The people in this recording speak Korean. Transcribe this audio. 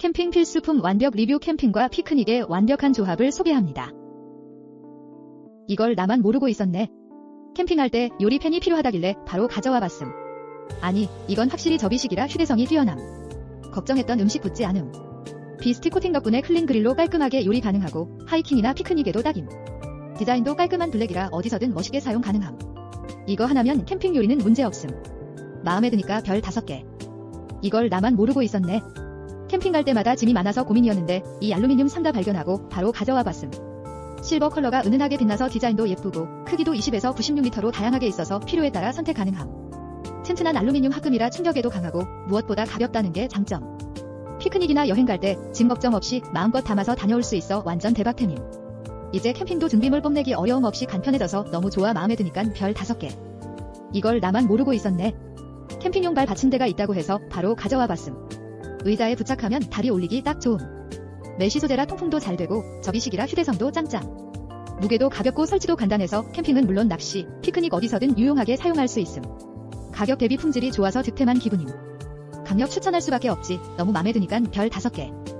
캠핑 필수품 완벽 리뷰 캠핑과 피크닉의 완벽한 조합을 소개합니다. 이걸 나만 모르고 있었네. 캠핑할 때 요리팬이 필요하다길래 바로 가져와 봤음. 아니, 이건 확실히 접이식이라 휴대성이 뛰어남. 걱정했던 음식 붙지 않음. 비스티 코팅 덕분에 클린 그릴로 깔끔하게 요리 가능하고 하이킹이나 피크닉에도 딱임. 디자인도 깔끔한 블랙이라 어디서든 멋있게 사용 가능함. 이거 하나면 캠핑 요리는 문제 없음. 마음에 드니까 별 5개. 이걸 나만 모르고 있었네. 캠핑 갈 때마다 짐이 많아서 고민이었는데 이 알루미늄 상자 발견하고 바로 가져와 봤음. 실버 컬러가 은은하게 빛나서 디자인도 예쁘고 크기도 20에서 96m로 다양하게 있어서 필요에 따라 선택 가능함. 튼튼한 알루미늄 합금이라 충격에도 강하고 무엇보다 가볍다는 게 장점. 피크닉이나 여행 갈 때 짐 걱정 없이 마음껏 담아서 다녀올 수 있어 완전 대박템임. 이제 캠핑도 준비물 뽐내기 어려움 없이 간편해져서 너무 좋아 마음에 드니깐 별 5개. 이걸 나만 모르고 있었네. 캠핑용 발 받침대가 있다고 해서 바로 가져와 봤음. 의자에 부착하면 다리 올리기 딱 좋음. 메쉬 소재라 통풍도 잘 되고 접이식이라 휴대성도 짱짱. 무게도 가볍고 설치도 간단해서 캠핑은 물론 낚시, 피크닉 어디서든 유용하게 사용할 수 있음. 가격 대비 품질이 좋아서 득템한 기분임. 강력 추천할 수밖에 없지. 너무 마음에 드니깐 별 5개.